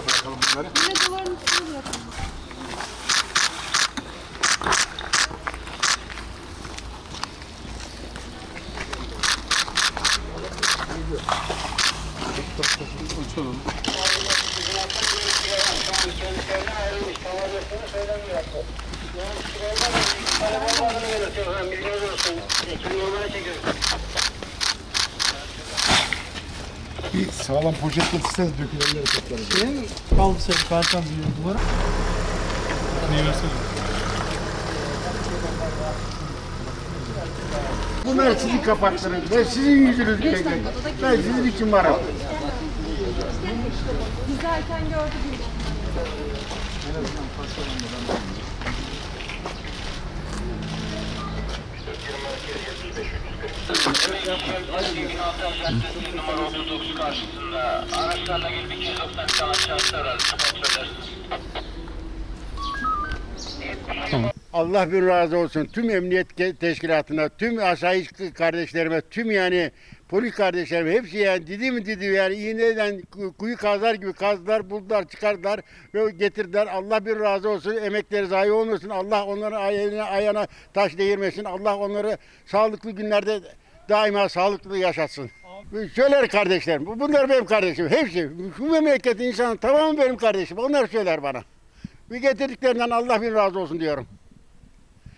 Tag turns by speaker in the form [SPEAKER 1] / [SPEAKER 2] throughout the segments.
[SPEAKER 1] nereye bırakalım bunları?
[SPEAKER 2] Yine duvarın üstüne bırakın.
[SPEAKER 1] Açalım. Bir sağlam poşet getirseniz dökülenleri toplarız.
[SPEAKER 3] Şey mi? Kalsaydı kartan büyüyor duvara.
[SPEAKER 1] Neyi versene?
[SPEAKER 4] Bunlar sizin kapaklarınız ve sizin yüzünüz gelecek. Ben sizin için varım.
[SPEAKER 2] Güzelken gördük.
[SPEAKER 5] Numara 39 karşısında araçlarla gelip 290 kalan şahıslar arası kontrol edersiniz.
[SPEAKER 4] Allah bir razı olsun. Tüm emniyet teşkilatına, tüm asayiş kardeşlerime, tüm yani polis kardeşlerime hepsi yani didi mi didi yani iğneden ku- kuyu kazar gibi kazdılar, buldular, çıkardılar ve getirdiler. Allah bir razı olsun. Emekleri zayi olmasın. Allah onların ayağına, ayağına taş değirmesin. Allah onları sağlıklı günlerde daima sağlıklı yaşatsın. Söyler kardeşlerim. bu- Bunlar benim kardeşim. Hepsi. Şu memleketin insanı tamamı benim kardeşim. Onlar söyler bana. Ve getirdiklerinden Allah bin razı olsun diyorum.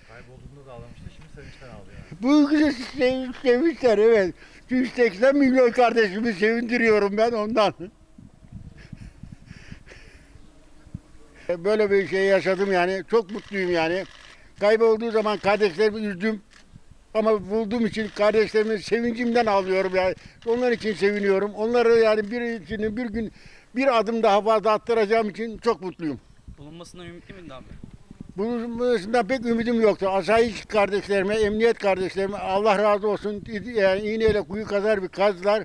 [SPEAKER 6] Kaybolduğunda da ağlamıştı, şimdi sevinçten ağlıyor.
[SPEAKER 4] Bu güzel sevinç, sevinçler evet. 180 milyon kardeşimi sevindiriyorum ben ondan. Böyle bir şey yaşadım yani. Çok mutluyum yani. Kaybolduğu zaman kardeşlerimi üzdüm. Ama bulduğum için kardeşlerimin sevincimden ağlıyorum yani. Onlar için seviniyorum. Onları yani bir bir gün bir adım daha fazla attıracağım için çok mutluyum.
[SPEAKER 3] Bulunmasından ümitli miydin abi?
[SPEAKER 4] Bunun pek ümidim yoktu. Asayiş kardeşlerime, emniyet kardeşlerime Allah razı olsun. Yani iğneyle kuyu kazar bir kazdılar.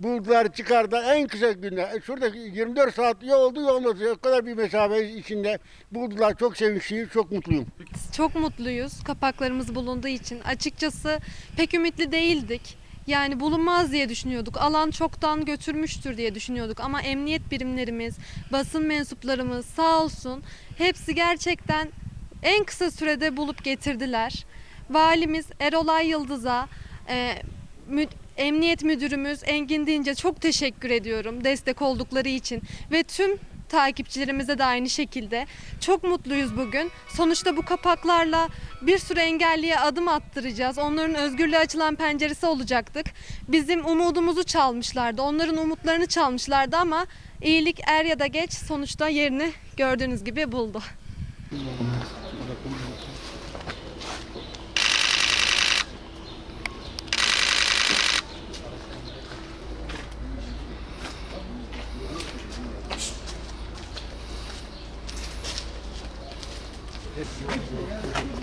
[SPEAKER 4] Buldular, çıkardılar en kısa günde. E, Şurada 24 saat ya oldu ya olmadı. O kadar bir mesafe içinde buldular. Çok sevinçliyim, çok mutluyum.
[SPEAKER 2] Çok mutluyuz kapaklarımız bulunduğu için. Açıkçası pek ümitli değildik. Yani bulunmaz diye düşünüyorduk. Alan çoktan götürmüştür diye düşünüyorduk. Ama emniyet birimlerimiz, basın mensuplarımız sağ olsun hepsi gerçekten en kısa sürede bulup getirdiler. Valimiz Erolay Yıldız'a, e, mü- Emniyet Müdürümüz Engin Dince çok teşekkür ediyorum destek oldukları için ve tüm takipçilerimize de aynı şekilde çok mutluyuz bugün. Sonuçta bu kapaklarla bir sürü engelliye adım attıracağız. Onların özgürlüğe açılan penceresi olacaktık. Bizim umudumuzu çalmışlardı. Onların umutlarını çalmışlardı ama iyilik er ya da geç sonuçta yerini gördüğünüz gibi buldu. です。